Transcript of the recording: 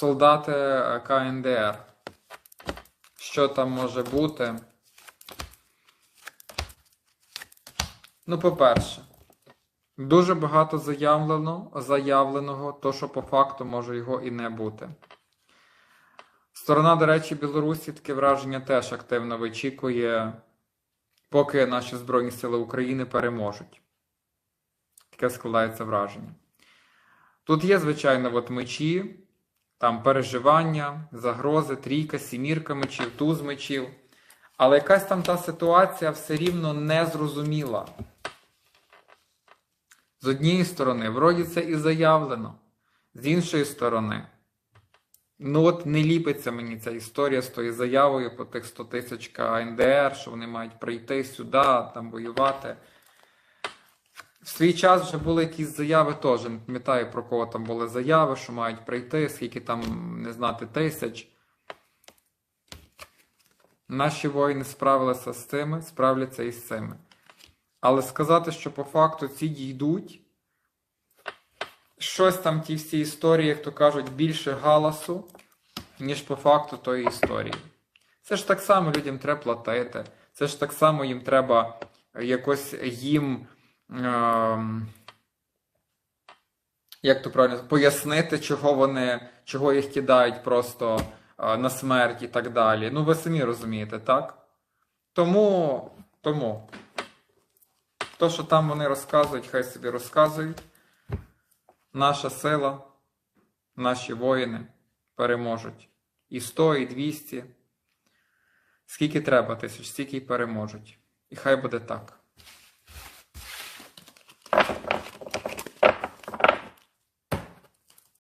солдати е, КНДР. Що там може бути? Ну, по-перше, дуже багато заявлено, заявленого, то що по факту може його і не бути. Сторона, до речі, Білорусі таке враження теж активно вичікує, поки наші Збройні Сили України переможуть. Таке складається враження. Тут є, звичайно, от мечі, там переживання, загрози, трійка, сімірка мечів, туз мечів. Але якась там та ситуація все рівно незрозуміла. З однієї сторони, вроді це і заявлено, з іншої сторони, ну от не ліпиться мені ця історія з тою заявою по тих 100 тисяч КНДР, що вони мають прийти сюди, там воювати. В свій час вже були якісь заяви теж. Не пам'ятаю, про кого там були заяви, що мають прийти, скільки там, не знати, тисяч. Наші воїни справилися з цими, справляться і з цими. Але сказати, що по факту ці дійдуть, щось там ті всі історії, як то кажуть, більше галасу, ніж по факту тої історії. Це ж так само людям треба платити. Це ж так само їм треба якось їм. Ем, як то правильно пояснити, чого вони, чого їх кидають просто е, на смерть і так далі. Ну, ви самі розумієте, так? Тому, тому, то, що там вони розказують, хай собі розказують. Наша сила, наші воїни переможуть. І 100, і 200. Скільки треба тисяч, стільки й переможуть. І хай буде так.